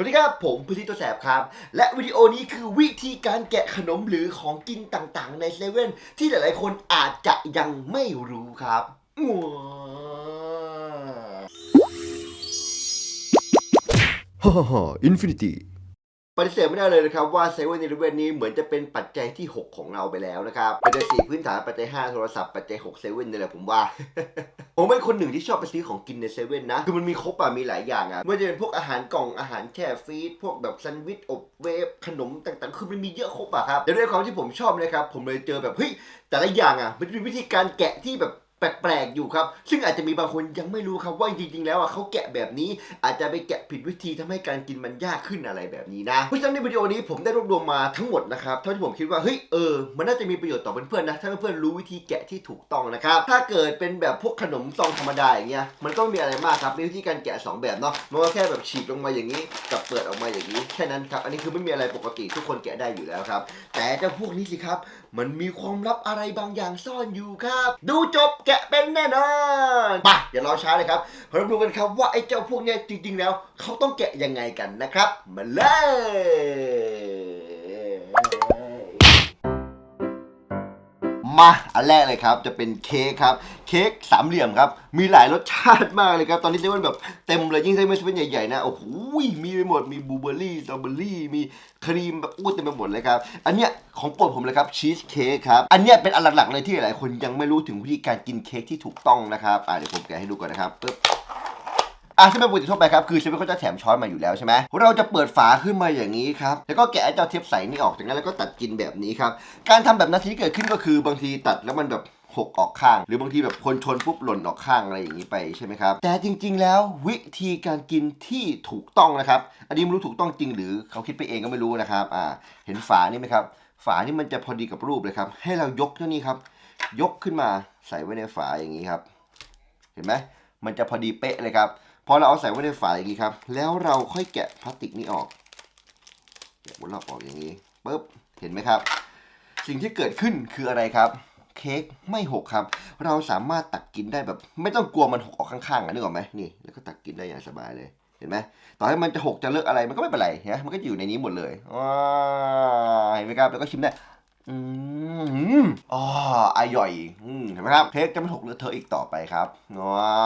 สวัสดีครับผมพื้นที่ตัวแสบครับ และวิดีโอนี้คือวิธีการแกะขนมหรือของกินต่างๆ ในเซเว่นที่หลายๆคนอาจจะยังไม่รู้ครับฮ่าฮ่าฮ่าอินฟินิตี้ ปฏิเสธไม่ได้เลยนะครับว่าเซเว่นในเวนนี้เหมือนจะเป็นปัจจัยที่ 6 ของเราไปแล้วนะครับปัจจัย4พื้นฐานปัจจัย5โทรศัพท์ปัจจัย6เซเว่นนี่แหละผมว่า ผมเป็นคนหนึ่งที่ชอบไปซื้อของกินในเซเว่นนะ คือมันมีครบอะมีหลายอย่างอะไม่ว่าจะเป็นพวกอาหารกล่องอาหารแช่ฟรีซพวกแบบแซนด์วิชอบเวฟขนมต่างๆ คือมันมีเยอะครบอะครับแต่ด้วยความที่ผมชอบนะครับผมเลยเจอแบบเฮ้ยแต่ละอย่างอะมันเป็นวิธีการแกะที่แบบ แปลกๆอยู่ครับ ซึ่งอาจจะมีบางคนยังไม่รู้ครับว่าจริงๆแล้วอะเขาแกะแบบนี้ อาจจะไปแกะผิดวิธีทำให้การกินมันยากขึ้นอะไรแบบนี้นะ เพราะฉะนั้นในวิดีโอนี้ผมได้รวบรวมมาทั้งหมดนะครับเท่าที่ผมคิดว่าเฮ้ยเออมันน่าจะมีประโยชน์ต่อเพื่อนๆนะถ้าเพื่อนๆรู้วิธีแกะที่ถูกต้องนะครับถ้าเกิดเป็นแบบพวกขนมซองธรรมดาอย่างเงี้ยมันก็ไม่มีอะไรมากครับมีวิธีการแกะสองแบบเนาะมันก็แค่แบบฉีกลงมาอย่างนี้ กับเปิดออกมาอย่างนี้แค่นั้นครับอันนี้คือไม่มีอะไรปกติทุกคนแกะได้อยู่แล้วครับแต่เจ้าพวกนี้สิครับมันมีความลับอะไรบางอย่างซ่อนอยู่ครับ ดูจบแกะเป็นแน่นอนไปอย่ารอช้าเลยครับเราดูกันครับว่าไอ้เจ้าพวกเนี้ยจริง ๆ แล้ว เขาต้องแกะยังไงกันนะครับ มาเลย มาอันแรกเลยครับจะเป็นเค้กครับเค้กสามเหลี่ยมครับมีหลายรสชาติมากเลยครับตอนนี้เซเว่นแบบเต็มเลยยิ่งเซเว่นเซเว่นใหญ่ๆนะโอ้โหมีไปหมดมีบลูเบอร์รี่สตรอเบอร์รี่มีครีมแบบอู้เต็มไปหมดเลยครับอันเนี้ยของโปรดผมเลยครับชีสเค้กครับอันเนี้ยเป็นอันหลักๆเลยที่หลายๆคนยังไม่รู้ถึงวิธีการกินเค้กที่ถูกต้องนะครับอ่าเดี๋ยวผมแกะให้ดูก่อนนะครับปึ๊บ อะที่เป็นปกติทั่วไปครับคือเซเว่นเขาจะแถมช้อนมาอยู่แล้วใช่ไหมเราจะเปิดฝาขึ้นมาอย่างนี้ครับแล้วก็แกะไอ้เจ้าเทปใสนี่ออกจากนั้นแล้วก็ตัดกินแบบนี้ครับการทำแบบนั้นที่เกิดขึ้นก็คือบางทีตัดแล้วมันแบบหกออกข้าง หรือบางทีแบบคนชนปุ๊บหล่นออกข้างอะไรอย่างนี้ไปใช่ไหมครับ แต่จริง ๆ แล้ววิธีการกินที่ถูกต้องนะครับ อันนี้ไม่รู้ถูกต้องจริงหรือเขาคิดไปเองก็ไม่รู้นะครับอ่าเห็นฝานี่ไหมครับ ฝานี่มันจะพอดีกับรูปเลยครับ ให้เรายกเท่านี้ครับ ยกขึ้นมาใส่ไว้ในฝาอย่างนี้ครับ เห็นไหมมันจะพอดีเป๊ะเลยครับ พอเราเอาใส่ไว้ในฝาอย่างนี้ครับ แล้วเราค่อยแกะพลาสติกนี้ออกแกะบนรอบออกอย่างนี้ปุ๊บเห็นไหมครับ สิ่งที่เกิดขึ้นคืออะไรครับ เค้กไม่หกครับ เราสามารถตักกินได้แบบ ไม่ต้องกลัวมันหกออกข้างๆอะนึกออกไหมนี่แล้วก็ตักกินได้อย่างสบายเลยเห็นไหมต่อให้มันจะหกจะเลิกอะไรมันก็ไม่เป็นไรนะมันก็อยู่ในนี้หมดเลยว้าเห็นไหมครับแล้วก็ชิมได้ อืมอ๋ออร่อยเห็นไหมครับเค้กจะไม่หกเลอะเทอะอีกต่อไปครับว้า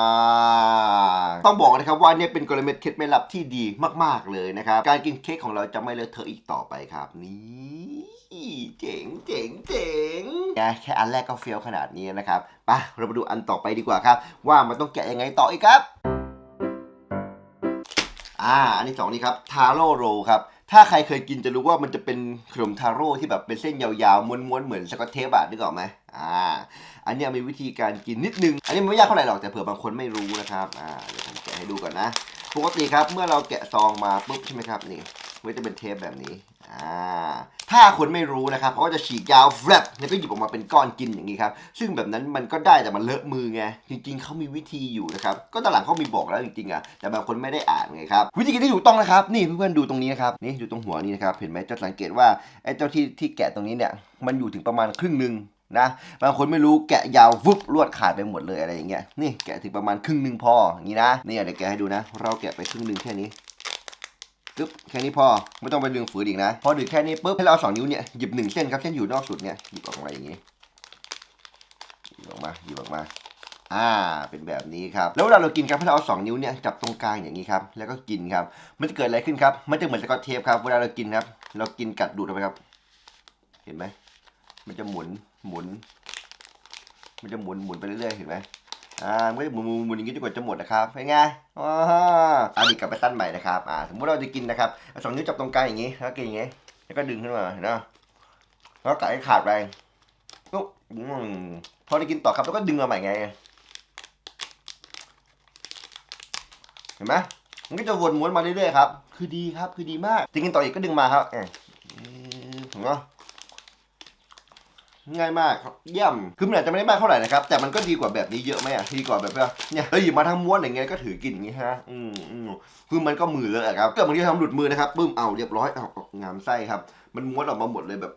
ต้องบอกนะครับว่าเนี่ยเป็นกลเม็ดเคล็ดไม่ลับที่ดีมาก ๆ เลยนะครับ การกินเค้กของเราจะไม่เลอะเทอะอีกต่อไปครับ นี่เจ๋งเจ๋งเจ๋งแค่อันแรกก็เฟี้ยวขนาดนี้นะครับไปเรามาดูอันต่อไปดีกว่าครับ ว่ามันต้องแกะยังไงต่ออีกครับ อ่า อันที่สองนี่ครับทาโร่โรครับ ถ้าใครเคยกินจะรู้ว่ามันจะเป็นขนมทาโร่ที่แบบเป็นเส้นยาวๆม้วนๆเหมือนสกอตเทปอะนึกออกไหมอ่า อันนี้มีวิธีการกินนิดนึง อันนี้มันไม่ยากเท่าไหร่หรอกแต่เผื่อบางคนไม่รู้นะครับอ่าเดี๋ยวผมแกะให้ดูก่อนนะปกติครับเมื่อเราแกะซองมาปุ๊บใช่ไหมครับนี่มันจะเป็นเทปแบบนี้ ถ้าคนไม่รู้นะครับเขาก็จะฉีกยาวแฟลปแล้วก็หยิบออกมาเป็นก้อนกินอย่างนี้ครับ ซึ่งแบบนั้นมันก็ได้แต่มันเลอะมือไง จริง ๆเขามีวิธีอยู่นะครับ ก็ตหลังเขามีบอกแล้วจริงๆอะ แต่บางคนไม่ได้อ่านไงครับ วิธีกินที่ถูกต้องนะครับ นี่เพื่อนๆดูตรงนี้นะครับ นี่ดูตรงหัวนี่นะครับ เห็นไหมจะสังเกตว่าไอ้เจ้าที่ที่แกะตรงนี้เนี่ย มันอยู่ถึงประมาณครึ่งหนึ่งนะบางคนไม่รู้แกะยาววุบลวดขาดไปหมดเลยอะไรอย่างเงี้ย นี่แกะถึงประมาณครึ่งหนึ่งพออย่างนี้นะ นี่เดี๋ยวแกะให้ดูนะ เราแกะไปครึ่งหนึ่งแค่นี้ ปึ๊บแค่นี้พอไม่ต้องไปดึงฝืนอีกนะ พอดึงแค่นี้ปุ๊บให้เราเอาสองนิ้วเนี่ยหยิบหนึ่งเส้นครับเส้นอยู่นอกสุดเนี่ยหยิบออกมาอย่างนี้หยิบออกมาหยิบออกมาอ่าเป็นแบบนี้ครับแล้วเวลาเรากินครับให้เราเอาสองนิ้วเนี่ยจับตรงกลางอย่างนี้ครับแล้วก็กินครับ มันจะเกิดอะไรขึ้นครับมันจะเหมือนสกอตเทปครับเวลาเรากินครับ เรากินกัดดูดไปครับ เห็นไหมมันจะหมุนหมุน มันจะหมุนหมุนไปเรื่อยๆเห็นไหม อ่ามันก็จะหมุนหมุนหมุนอย่างนี้จนกว่าจะหมดนะครับเป็นไงว้าอันนี้กลับไปตั้นใหม่นะครับอ่าสมมติเราจะกินนะครับเอาสองนิ้วจับตรงกลางอย่างนี้แล้วก็กินอย่างนี้แล้วก็ดึงขึ้นมาเห็นไหมแล้วก็กัดให้ขาดไปปุ๊บอืมพอได้กินต่อครับแล้วก็ดึงมาใหม่ไงเห็นไหมมันก็จะวนม้วนมาเรื่อยๆครับ คือดีครับ คือดีมากจะกินต่ออีกก็ดึงมาครับออเห็นไหม ง่ายมากครับเยี่ยมคือมันอาจจะไม่ได้มากเท่าไหร่นะครับ แต่มันก็ดีกว่าแบบนี้เยอะไหมอะดีกว่าแบบว่าเนี่ยเราหยิบมาทั้งม้วนอย่างเงี้ยก็ถือกินอย่างงี้ฮะอืมอืมคือมันก็มือเลยครับเกิดบางทีทำหลุดมือนะครับปึ้มเอาเรียบร้อยเอางามไส้ครับ มันม้วนออกมาหมดเลยแบบ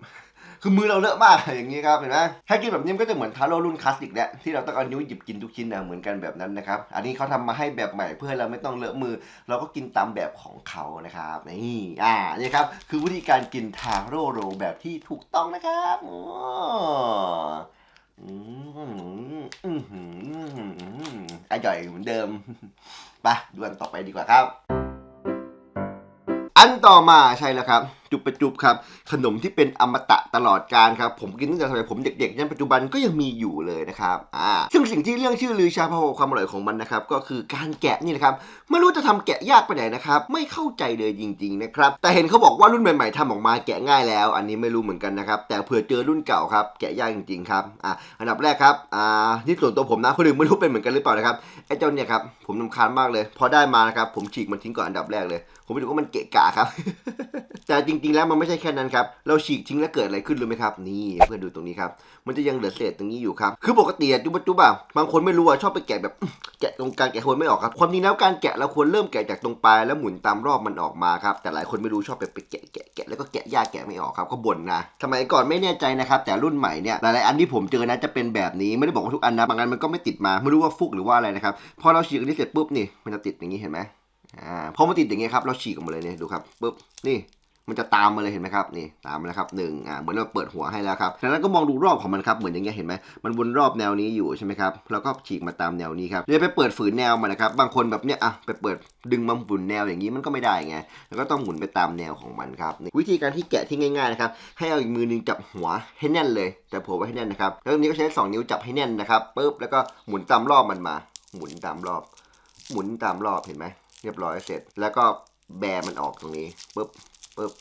คือมือเราเลอะมากอย่างนี้ครับเห็นไหมถ้ากินแบบนี้มันก็จะเหมือนทาโร่รุ่นคลาสสิกแหละที่เราต้องเอานิ้วหยิบกินทุกชิ้นนะเหมือนกันแบบนั้นนะครับอันนี้เขาทำมาให้แบบใหม่เพื่อเราไม่ต้องเลอะมือ เราก็กินตามแบบของเขานะครับนี่อ่านี่ครับคือวิธีการกินทาโร่โรแบบที่ถูกต้องนะครับอ๋ออืมอืมอืมอร่อยเหมือนเดิมไปดูอันต่อไปดีกว่าครับ อันต่อมาใช่แล้วครับ จุบประจุบครับ ขนมที่เป็นอมตะตลอดการครับ ผมกินตั้งแต่สมัยผมเด็กๆยันปัจจุบันก็ยังมีอยู่เลยนะครับอ่าซึ่งสิ่งที่เรื่องชื่อลือชาพโอความอร่อยของมันนะครับ ก็คือการแกะนี่นะครับไม่รู้จะทำแกะยากไปไหนนะครับ ไม่เข้าใจเลยจริงๆนะครับ แต่เห็นเขาบอกว่ารุ่นใหม่ๆทำออกมาแกะง่ายแล้ว อันนี้ไม่รู้เหมือนกันนะครับ แต่เผื่อเจอรุ่นเก่าครับ แกะยากจริงๆครับ อะ อันดับแรกครับ อ่า นี่ส่วนตัวผมนะ คนอื่นไม่รู้เป็นเหมือนกันหรือเปล่านะครับ ไอ้เจ้าเนี่ยครับ ผมนำคาญมากเลย พอได้มานะครับ ผมฉีกมันทิ้งก่อนอันดับแรกเลย ผมไม่รู้ว่ามันเกะกะครับ แต่จริงๆแล้วมันไม่ใช่แค่นั้นครับ เราฉีกทิ้งแล้วเกิดอะไรขึ้นรู้ไหมครับ นี่เพื่อนดูตรงนี้ครับ มันจะยังเหลือเศษตรงนี้อยู่ครับ คือปกติจุบจุบะบางคนไม่รู้อะชอบไปแกะแบบแกะตรงกลางแกะคนไม่ออกครับ ความจริงแล้วการแกะเราควรเริ่มแกะจากตรงปลายแล้วหมุนตามรอบมันออกมาครับ แต่หลายคนไม่รู้ชอบไปไปแกะแกะแกะแล้วก็แกะยากแกะไม่ออกครับก็บ่นนะสมัยก่อนไม่แน่ใจนะครับ แต่รุ่นใหม่เนี่ยหลายๆอันที่ผมเจอนะจะเป็นแบบนี้ไม่ได้บอกว่าทุกอันนะบางอันมันก็ไม่ติดมาไม่รู้ว่าฟุกหรือว่าอะไรนะครับพอเราฉีกอันนี้เสร็จปุ๊บนี่มันจะติดอย่างนี้เห็นไหมอ่าพอมันติดอย่างเงี้ยครับเราฉีกออกมาเลยเนี่ยดูครับปุ๊บนี่ มันจะตามมาเลยเห็นไหมครับนี่ตามมาแล้วครับหนึ่งอ่าเหมือนเราเปิดหัวให้แล้วครับจากนั้นก็มองดูรอบของมันครับเหมือนอย่างเงี้ยเห็นไหมมันวนรอบแนวนี้อยู่ใช่ไหมครับเราก็ฉีกมาตามแนวนี้ครับเลยไปเปิดฝืนแนวมันนะครับบางคนแบบเนี้ยอะไปเปิดดึงมาหมุนแนวอย่างนี้มันก็ไม่ได้ไงแล้วก็ต้องหมุนไปตามแนวของมันครับวิธีการที่แกะที่ง่ายๆนะครับให้เอาอีกมือหนึงจับหัวให้แน่นเลยจับหัวไว้ให้แน่นนะครับแล้วนี้ก็ใช้สองนิ้วจับให้แน่นนะครับปุ๊บแล้วก็หมุนตามรอบมันมา หมุนตามรอบ หมุนตามรอบเห็นไหมเรียบร้อยเสร็จ แล้วก็แบมันออกตรงนี้ปุ๊บ ปุ๊บ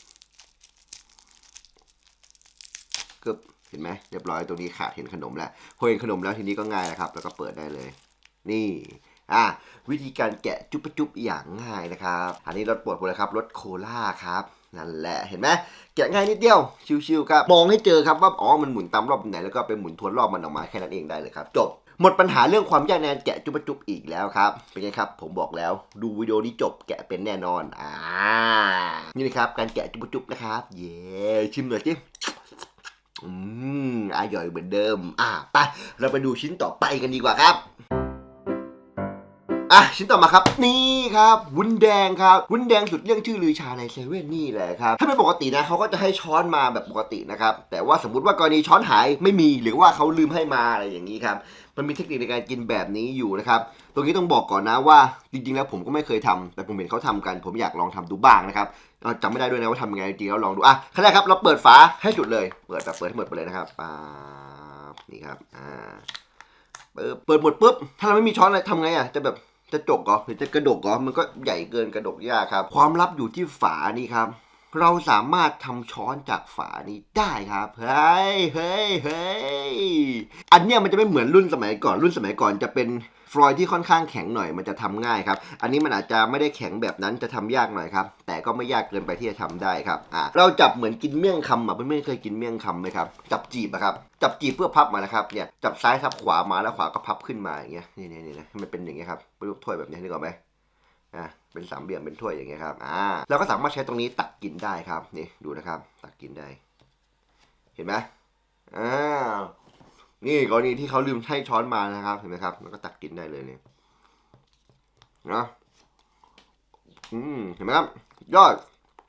กึบเห็นไหมเรียบร้อยตรงนี้ขาดเห็นขนมแล้วพอเห็นขนมแล้วทีนี้ก็ง่ายแล้วครับ แล้วก็เปิดได้เลย นี่อะวิธีการแกะจุ๊บจุ๊บอย่างง่ายนะครับ อันนี้รสโปรดผมเลยครับรสโคลาครับนั่นแหละเห็นไหมแกะง่ายนิดเดียวชิวๆครับมองให้เจอครับว่าอ๋อมันหมุนตามรอบไหนแล้วก็ไปหมุนทวนรอบมันออกมาแค่นั้นเองได้เลยครับ จบ หมดปัญหาเรื่องความยากในการแกะจุบจุบอีกแล้วครับ เป็นไงครับ ผมบอกแล้ว ดูวิดีโอนี้จบแกะเป็นแน่นอน อ่า นี่นะครับการแกะจุบจุบนะครับ เย้ชิมหน่อยสิอืมอร่อยเหมือนเดิม อ่าไปเราไปดูชิ้นต่อไปกันดีกว่าครับ อะชิ้นต่อมาครับ นี่ครับวุ้นแดงครับวุ้นแดงสุดเรื่องชื่อลือชาในเซเว่นนี่แหละครับถ้าเป็นปกตินะเขาก็จะให้ช้อนมาแบบปกตินะครับแต่ว่าสมมติว่ากรณีช้อนหายไม่มีหรือว่าเขาลืมให้มาอะไรอย่างนี้ครับมันมีเทคนิคในการกินแบบนี้อยู่นะครับตรงนี้ต้องบอกก่อนนะว่าจริงๆ แล้วผมก็ไม่เคยทำแต่ผมเห็นเขาทำกัน ผมอยากลองทำดูบ้างนะครับจำไม่ได้ด้วยนะว่าทำยังไงจริงๆแล้วลองดูอะขั้นแรกครับเราเปิดฝาให้สุดเลย เปิดแบบเปิดให้หมดไปเลยนะครับป๊านี่ครับอ่าเปิดเปิดหมดปุ๊บถ้าเราไม่มีช้อนอะไรทำไงอะจะแบบ จะจกเหรอหรือจะกระดกเหรอมันก็ใหญ่เกินกระดกยากครับ ความลับอยู่ที่ฝานี่ครับ เราสามารถทำช้อนจากฝานี้ได้ครับ เฮ้ยเฮ้ยเฮ้ยอันเนี้ยมันจะไม่เหมือนรุ่นสมัยก่อน รุ่นสมัยก่อนจะเป็นฟลอยที่ค่อนข้างแข็งหน่อยมันจะทำง่ายครับ อันนี้มันอาจจะไม่ได้แข็งแบบนั้นจะทำยากหน่อยครับ แต่ก็ไม่ยากเกินไปที่จะทำได้ครับอะเราจับเหมือนกินเมี่ยงคำอะเพื่อนๆเคยกินเมี่ยงคำไหมครับ จับจีบอะครับ จับจีบเพื่อพับมานะครับ เนี่ย จับซ้ายทับขวามาแล้วขวาก็พับขึ้นมาอย่างเงี้ย นี่นี่นี่นะให้มันเป็นอย่างเงี้ยครับเป็นรูปถ้วยแบบนี้นึกออกไหม อะเป็นสามเหลี่ยมเป็นถ้วยอย่างเงี้ยครับอ่าเราก็สามารถใช้ตรงนี้ตักกินได้ครับนี่ดูนะครับ ตักกินได้ เห็นไหมอ่านี่กรณีที่เขาลืมให้ช้อนมานะครับ เห็นไหมครับแล้วก็ตักกินได้เลยเนี่ยนะอืมเห็นไหมครับยอด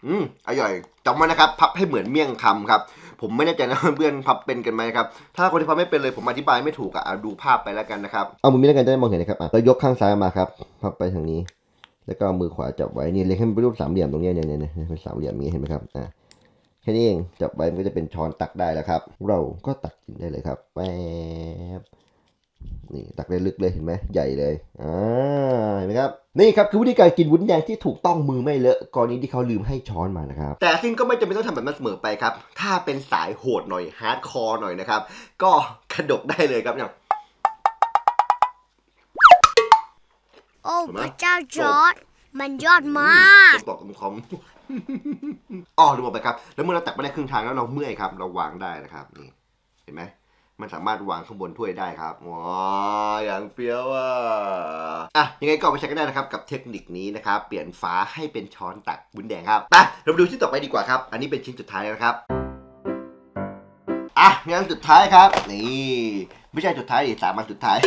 อืมอร่อยจำไว้นะครับ พับให้เหมือนเมี่ยงคำครับ ผมไม่แน่ใจนะเพื่อนพับเป็นกันไหมครับ ถ้าคนที่พับไม่เป็นเลยผมอธิบายไม่ถูกอะดูภาพไปแล้วกันนะครับ เอามือนี้แล้วกันจะได้มองเห็นนะครับเรายกข้างซ้ายมาครับ พับไปทางนี้ แล้วก็มือขวาจับไว้นี่เล็กให้มันเป็นรูปสามเหลี่ยมตรงนี้เนี่ยเนี่ยเป็นสามเหลี่ยมนี้เห็นไหมครับอ่าแค่นี้เองจับไว้มันก็จะเป็นช้อนตักได้แล้วครับ เราก็ตักกินได้เลยครับแป๊บนี่ตักได้ลึกเลยเห็นไหมใหญ่เลยอ่าเห็นไหมครับนี่ครับคือวิธีการกินวุ้นแดงที่ถูกต้องมือไม่เลอะกรณีที่เขาลืมให้ช้อนมานะครับ แต่ซินก็ไม่จำเป็นต้องทำแบบนั้นเสมอไปครับ ถ้าเป็นสายโหดหน่อยฮาร์ดคอร์หน่อยนะครับ ก็กระดกได้เลยครับเนี่ย อ้ถูกไหม พระเจ้าจอร์ดมันยอดมากจะบอกคอม อ๋อลืมบอกไปครับ แล้วเมื่อเราตักไปได้ครึ่งทางแล้วเราเมื่อยครับ เราวางได้นะครับ นี่ เห็นไหม มันสามารถวางข้างบนถ้วยได้ครับว้าอย่างเฟี้ยวอะ อะ ยังไงก็เอาไปใช้กันได้นะครับ กับเทคนิคนี้นะครับ เปลี่ยนฟ้าให้เป็นช้อนตักบุญแดงครับ ไป เราไปดูชิ้นต่อไปดีกว่าครับ อันนี้เป็นชิ้นสุดท้ายแล้วนะครับ อะงั้นสุดท้ายครับ นี่ ไม่ใช่สุดท้ายดิสามอันสุดท้าย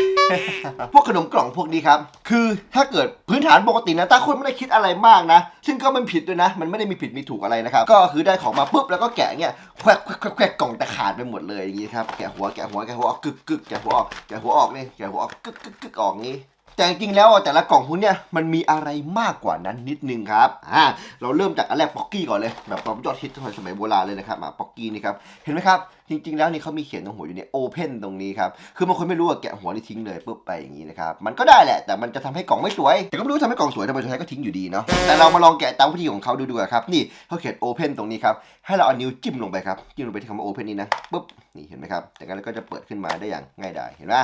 พวกขนมกล่องพวกนี้ครับ คือถ้าเกิดพื้นฐานปกตินะตาคนไม่ได้คิดอะไรมากนะ ซึ่งก็มันผิดด้วยนะ มันไม่ได้มีผิดมีถูกอะไรนะครับ ก็คือได้ของมาปุ๊บแล้วก็แกะเนี่ยแควกแควกแควกกล่องแต่ขาดไปหมดเลยอย่างนี้ครับ แกะหัวแกะหัวแกะหัวออกกึกกึกแกะหัวออกแกะหัวออกนี่แกะหัวออกกึกกึกกึกออกงี้ แต่จริงๆแล้วแต่ละกล่องพวกเนี้ยมันมีอะไรมากกว่านั้นนิดนึงครับอ่าเราเริ่มจากอันแรกป๊อกกี้ก่อนเลยแบบความยอดฮิตสมัยโบราณเลยนะครับมาป๊อกกี้นี่ครับเห็นไหมครับจริง ๆ แล้วนี่เขามีเขียนตรงหัวอยู่เนี่ยโอเพนตรงนี้ครับคือบางคนไม่รู้ว่าแกะหัวนี่ทิ้งเลยปุ๊บไปอย่างนี้นะครับมันก็ได้แหละ แต่มันจะทำให้กล่องไม่สวยแต่ก็ไม่รู้ทำให้กล่องสวยทำไมสุดท้ายก็ทิ้งอยู่ดีเนาะแต่เรามาลองแกะตามวิธีของเขาดูดีกว่าครับนี่เขาเขียนโอเพนตรงนี้ครับให้เราเอานิ้วจิ้มลงไปครับจิ้มลงไปที่คำว่าโอเพนนี้นะปุ๊บนี่เห็นไหมครับจากนั้นก็จะเปิดขึ้นมาได้อย่างง่ายดายเห็นไหม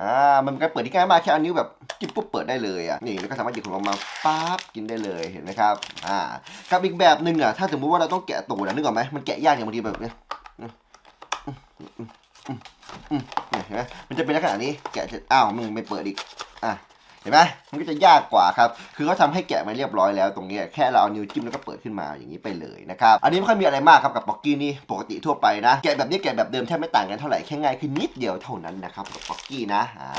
อ่ามันก็เปิดที่ง่ายมากแค่เอานิ้วแบบจิ้มปุ๊บเปิดได้เลยอะนี่แล้วก็สามารถหยิบขนมออกมาปั๊บกินได้เลยเห็นไหมครับอ่ากับอีกแบบหนึ่งอะถ้าสมมติว่าเราต้องแกะตูดนะนึกออกไหมมันแกะยากอย่างบางทีแบบเนี้ยเนี่ยเห็นไหมมันจะเป็นลักษณะนี้แกะเสร็จอ้าวมึงไม่เปิดอีกอะ เห็นไหมมันก็จะยากกว่าครับ คือเขาทำให้แกะมาเรียบร้อยแล้วตรงนี้แค่เราเอานิ้วจิ้มแล้วก็เปิดขึ้นมาอย่างนี้ไปเลยนะครับ อันนี้ไม่ค่อยมีอะไรมากครับกับป๊อกกี้นี่ปกติทั่วไปนะ แกะแบบนี้แกะแบบเดิมแทบไม่ต่างกันเท่าไหร่แค่ง่ายขึ้นนิดเดียวเท่านั้นนะครับกับป๊อกกี้นะ อ่า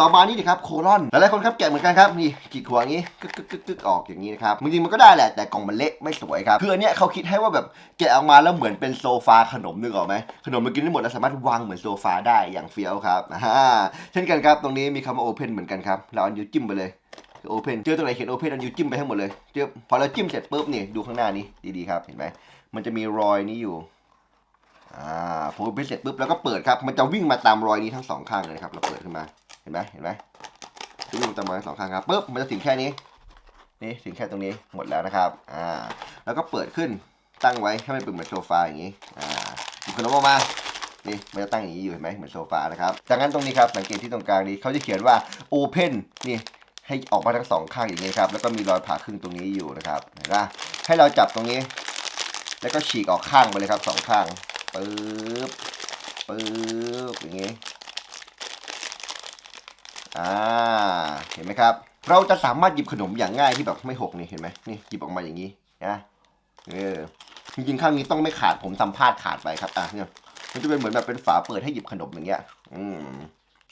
ต่อมานี่นะครับโคลอนหลายๆคนครับแกะเหมือนกันครับนี่กีดหัวอย่างนี้กึกกึกกึกกึกออกอย่างนี้นะครับจริงๆมันก็ได้แหละแต่กล่องมันเละไม่สวยครับคืออันเนี้ยเขาคิดให้ว่าแบบแกะออกมาแล้วเหมือนเป็นโซฟาขนมนึกออกไหมขนมมันกินได้หมดแล้วสามารถวางเหมือนโซฟาได้อย่างเฟี้ยวครับอ่าเช่นกันครับตรงนี้มีคำว่าโอเพนเหมือนกันครับเราอานิ้วจิ้มไปเลยโอเพนเจอตรงไหนเขียนโอเพนอานิ้วจิ้มไปให้หมดเลยเจอพอเราจิ้มเสร็จปุ๊บนี่ดูข้างหน้านี้ดีๆครับเห็นไหมมันจะมีรอยนี้อยู่อ่าพอโอเพนเสร็จปุ๊บแล้วก็เปิดครับมันจะวิ่งมาตามรอยนี้ทั้งสองข้างเลยครับเราเปิดขึ้นมาเห็นไหมเห็นไหมวิ่งตามรอยทั้งสองข้างครับปุ๊บมันจะถึงแค่นี้นี่ถึงแค่ตรงนี้หมดแล้วนะครับอ่าแล้วก็เปิดขึ้นตั้งไว้ให้มันเป็นเหมือนโซฟาอย่างนี้อ่าหยิบขนมออกมา นี่มันจะตั้งอย่างนี้อยู่เห็นไหมเหมือนโซฟานะครับจากนั้นตรงนี้ครับสังเกตที่ตรงกลางนี้เขาจะเขียนว่า Open นี่ให้ออกมาทั้งสองข้างอย่างนี้ครับแล้วก็มีรอยผ่าครึ่งตรงนี้อยู่นะครับเห็นปะให้เราจับตรงนี้ แล้วก็ฉีกออกข้างไปเลยครับสองข้างปึ๊บปึ๊บอย่างนี้อ่าเห็นไหมครับ เราจะสามารถหยิบขนมอย่างง่ายที่แบบไม่หกนี่เห็นไหมนี่หยิบออกมาอย่างนี้นะเออจริงๆข้างนี้ต้องไม่ขาดผมทำพลาดขาดไปครับอะเนี่ย มันจะเป็นเหมือนแบบเป็นฝาเปิดให้หยิบขนมอย่างเงี้ย อืม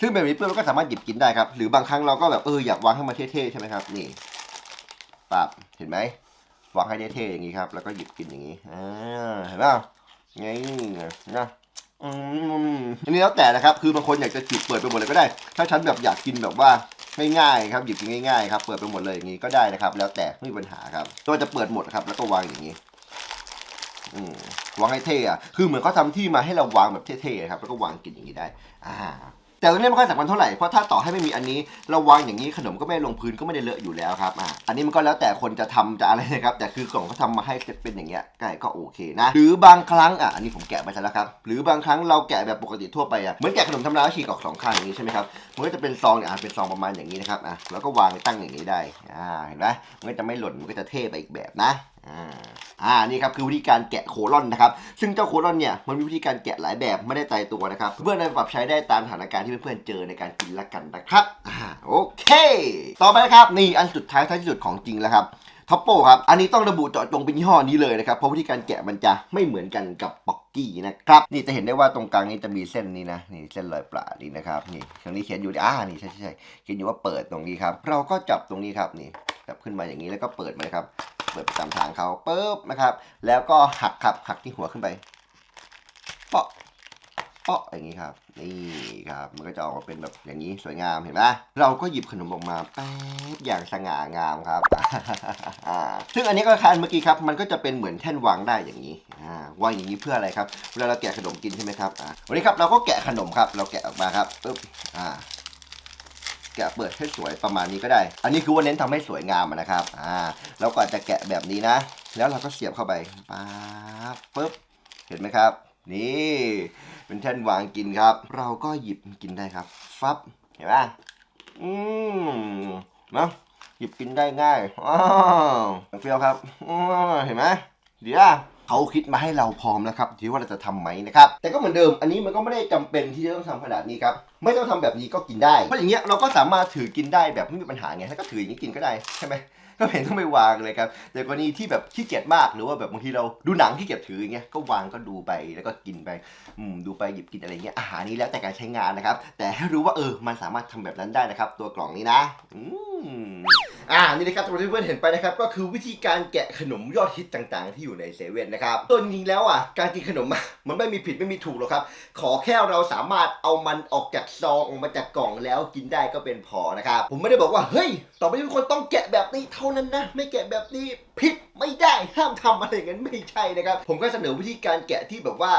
ซึ่งแบบนี้เพื่อนเราก็สามารถหยิบกินได้ครับ หรือบางครั้งเราก็แบบเอออยากวางให้มันเท่ๆใช่ไหมครับ นี่ปับเห็นไหมวางให้เท่ๆอย่างนี้ครับ แล้วก็หยิบกินอย่างนี้อ่าเห็นป่ะไงนะอืมอันนี้แล้วแต่นะครับ คือบางคนอยากจะจิบเปิดไปหมดเลยก็ได้ ถ้าฉันแบบอยากกินแบบว่าง่ายๆครับหยิบกินง่ายๆครับเปิดไปหมดเลยอย่างนี้ก็ได้นะครับ แล้วแต่ไม่มีปัญหาครับก็จะเปิดหมดครับแล้วก็วางอย่างนี้ วางให้เท่อะคือเหมือนเขาทำที่มาให้เราวางแบบเท่ๆครับ แล้วก็วางกินอย่างนี้ได้ อ่า แต่ตรงนี้ไม่ค่อยสำคัญเท่าไหร่ เพราะถ้าต่อให้ไม่มีอันนี้ เราวางอย่างนี้ขนมก็ไม่ลงพื้นก็ไม่ได้เลอะอยู่แล้วครับ อ่า อันนี้มันก็แล้วแต่คนจะทำจะอะไรนะครับ แต่คือกล่องเขาทำมาให้เสร็จเป็นอย่างเงี้ยก็ก็โอเคนะ หรือบางครั้งอะ อันนี้ผมแกะมาแล้วครับ หรือบางครั้งเราแกะแบบปกติทั่วไปอะ เหมือนแกะขนมธรรมดาฉีกออกสองข้างอย่างนี้ใช่ไหมครับ มันก็จะเป็นซองเนี่ยอะเป็นซองประมาณอย่างนี้นะครับ อะแล้วก็วางตั้งอย่างนี้ได้ อ่า เห็นไหมมันก็จะไม่หล่น มันก็จะเท่ไปอีกแบบนะ อ่าอ่านี่ครับคือวิธีการแกะโคลอนนะครับ ซึ่งเจ้าโคลอนเนี่ยมันมีวิธีการแกะหลายแบบไม่ได้ตายตัวนะครับ เพื่อนๆนำปรับใช้ได้ตามสถานการณ์ที่เพื่อนๆเจอในการกินละกันนะครับอ่าโอเค ต่อไปนะครับนี่อันสุดท้ายท้ายที่สุดของจริงแล้วครับท็อปโปครับ อันนี้ต้องระบุเจาะจงเป็นยี่ห้อนี้เลยนะครับ เพราะวิธีการแกะมันจะไม่เหมือนกันกับป๊อกกี้นะครับ นี่จะเห็นได้ว่าตรงกลางนี้จะมีเส้นนี้นะ นี่เส้นรอยปลานี่นะครับ นี่ตรงนี้เขียนอยู่อ่า นี่ใช่ใช่เขียนอยู่ว่าเปิดตรงนี้ครับ เราก็จับตรงนี้ครับ นี่ จับขึ้นมาอย่างนี้แล้วก็เปิดมาครับ เปิดไปตามทางเขาปุ๊บนะครับ แล้วก็หักครับหักที่หัวขึ้นไปเปาะเปาะอย่างนี้ครับ นี่ครับมันก็จะออกมาเป็นแบบอย่างนี้สวยงามเห็นไหมเราก็หยิบขนมออกมาแป๊บอย่างสง่างามครับอ่าซึ่งอันนี้ก็คล้ายเมื่อกี้ครับ มันก็จะเป็นเหมือนแท่นวางได้อย่างนี้วางอย่างนี้เพื่ออะไรครับเวลาเราแกะขนมกินใช่ไหมครับวันนี้ครับเราก็แกะขนมครับ เราแกะออกมาครับปุ๊บอ่า แกะเปิดให้สวยประมาณนี้ก็ได้ อันนี้คือว่าเน้นทำให้สวยงามนะครับ อ่า แล้วก็จะแกะแบบนี้นะ แล้วเราก็เสียบเข้าไปป๊าบปุ๊บ เห็นไหมครับ นี่ เป็นแท่นวางกินครับ เราก็หยิบกินได้ครับ ฟับ เห็นไหมอืมนะหยิบกินได้ง่ายอ้าวเฟี้ยวครับเห็นไหมเดี๋ยวเขาคิดมาให้เราพร้อมแล้วครับที่ว่าเราจะทำไหมนะครับ แต่ก็เหมือนเดิมอันนี้มันก็ไม่ได้จำเป็นที่จะต้องทำขนาดนี้ครับ ไม่ต้องทำแบบนี้ก็กินได้เพราะอย่างเงี้ยเราก็สามารถถือกินได้แบบไม่มีปัญหาไงแล้วก็ถืออย่างนี้กินก็ได้ใช่ไหมก็เห็นต้องไปวางเลยครับ แต่กรณีที่แบบขี้เกียจมากหรือว่าแบบบางทีเราดูหนังขี้เกียจถืออย่างเงี้ยก็วางก็ดูไปแล้วก็กินไปอืมดูไปหยิบกินอะไรเงี้ยอาหารนี้แล้วแต่การใช้งานนะครับ แต่ให้รู้ว่าเออมันสามารถทำแบบนั้นได้นะครับ ตัวกล่องนี้นะอืม อ่านี่นะครับที่เพื่อนเห็นไปนะครับก็คือวิธีการแกะขนมยอดฮิตต่างๆ ที่อยู่ในเซเว่นนะครับตัวจริงแล้วอะการกินขนมมันไม่มีผิดไม่มีถูกหรอกครับ ขอแค่เราสามารถเอามันออกจากซองออกมาจากกล่องแล้วกินได้ก็เป็นพอนะครับผมไม่ได้บอกว่าเฮ้ยต่อไปนี้ทุกคนต้องแกะแบบนี้เท่านั้นนะ ไม่แกะแบบนี้ผิดไม่ได้ห้ามทำอะไรอย่างนั้นไม่ใช่นะครับผมก็เสนอวิธีการแกะที่แบบว่า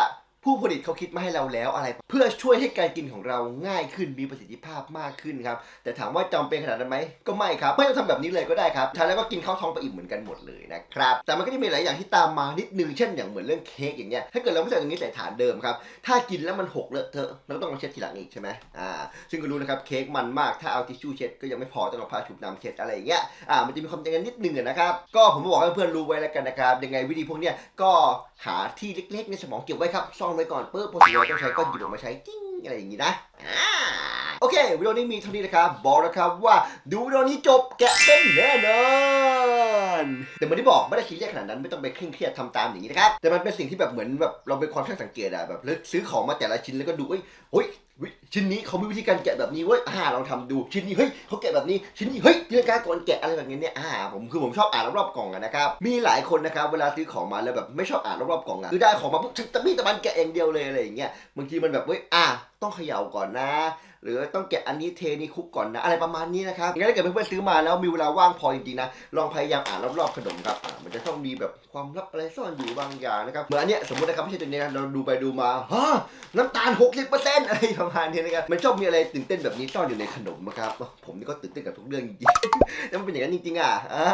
ผู้ผลิตเขาคิดมาให้เราแล้วอะไร เพื่อช่วยให้การกินของเราง่ายขึ้นมีประสิทธิภาพมากขึ้นครับแต่ถามว่าจำเป็นขนาดนั้นไหมก็ไม่ครับไม่ต้องทำแบบนี้เลยก็ได้ครับทานแล้วก็กินข้าวท้องไปอิ่มเหมือนกันหมดเลยนะครับแต่มันก็จะมีหลายอย่างที่ตามมานิดนึงเช่นอย่างเหมือนเรื่องเค้กอย่างเงี้ยถ้าเกิดเราไม่ใส่ตรงนี้ใส่ฐานเดิมครับถ้ากินแล้วมันหกเลอะเทอะเราก็ต้องมาเช็ดทีหลังอีกใช่ไหมอ่าซึ่งก็รู้นะครับเค้กมันมากถ้าเอาทิชชู่เช็ดก็ยังไม่พอต้องเอาผ้าชุบน้ำเช็ดอะไรอย่างเงี้ยอ่ามันจะมีความจำเป็นนิดนึงนะครับก็ผมบอกให้เพื่อนรู้ไว้แล้วกันนะครับยังไงวิธีพวกเนี้ยก็หาที่เล็กๆในสมองเก็บไว้ครับซ่อนไว้ก่อนปุ๊บพอถึงเวลาต้องใช้ก็หยิบออกมาใช้กิ้งอะไรอย่างนี้นะอ่าโอเควิดีโอนี้มีเท่านี้นะครับบอกนะครับว่าดูวิดีโอนี้จบแกะเป็นแน่นอนแต่เหมือนที่บอกไม่ได้คิดแยกขนาดนั้นไม่ต้องไปเคร่งเครียดทำตามอย่างนี้นะครับแต่มันเป็นสิ่งที่แบบเหมือนแบบเราเป็นความช่างสังเกตอะแบบเลือกซื้อของมาแต่ละชิ้นแล้วก็ดูเอ้ยเฮ้ ชิ้นนี้เขามีวิธีการแกะแบบนี้เว้ยอ่าลองทำดูชิ้นนี้เฮ้ยเขาแกะแบบนี้ชิ้นนี้เฮ้ยเรื่องการก่อนแกะอะไรแบบนี้เนี่ยอ่าผมคือผมชอบอ่านรอบๆกล่องอะนะครับมีหลายคนนะครับเวลาซื้อของมาแล้วแบบไม่ชอบอ่านรอบๆกล่องอะคือได้ของมาปุ๊บฉันตะมีตะบันแกะเองเดียวเลยอะไรอย่างเงี้ยบางทีมันแบบเว้ยอ่าต้องเขย่าก่อนนะ หรือต้องแกะอันนี้เทนี่คุกก่อนนะ อะไรประมาณนี้นะครับงั้นถ้าเกิดเพื่อนๆซื้อมาแล้วมีเวลาว่างพอจริงๆนะลองพยายามอ่านรอบๆขนมครับอ่ามันจะต้องมีแบบความลับอะไรซ่อนอยู่บางอย่างนะครับเหมือนอันเนี้ยสมมตินะครับไม่ใช่ตัวนี้นะเราดูไปดูมาฮะน้ำตาล 60%อะไรประมาณนี้นะครับมันชอบมีอะไรตื่นเต้นแบบนี้ซ่อนอยู่ในขนมนะครับผมนี่ก็ตื่นเต้นกับทุกเรื่องจริงๆแล้วมันเป็นอย่างนั้นจริงๆอะอ่า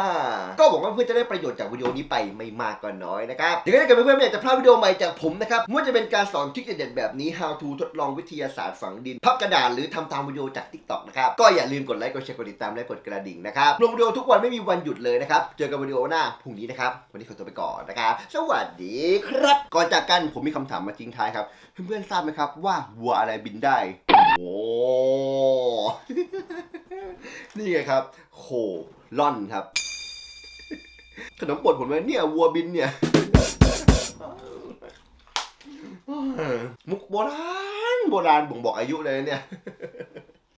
ก็หวังว่าเพื่อนจะได้ประโยชน์จากวิดีโอนี้ไปไม่มากก็น้อยนะครับเดี๋ยวถ้าเกิดเพื่อนๆอยากจะพลาดวิดีโอใหม่จากผมนะครับไม่ว่าจะเป็นการสอนทริคเด็ดๆแบบนี้ how to ทดลองวิทยาศาสตร์ฝังดินพับกระดาษหรือทำตามวิดีโอจาก TikTok นะครับ ก็อย่าลืมกดไลค์กดแชร์กดติดตามและกดกระดิ่งนะครับลงวิดีโอทุกวันไม่มีวันหยุดเลยนะครับ เจอกันวิดีโอหน้าพรุ่งนี้นะครับ วันนี้ขอตัวไปก่อนนะครับ สวัสดีครับ ก่อนจากกันผมมีคำถามมาทิ้งท้ายครับ เพื่อนๆทราบไหมครับว่าวัวอะไรบินได้ โอ้นี่ไงครับโคล่อนครับ ขนมปดผมเลยเนี่ยวัวบินเนี่ย มุกโบราณโบราณบ่งบอกอายุเลยเนี่ย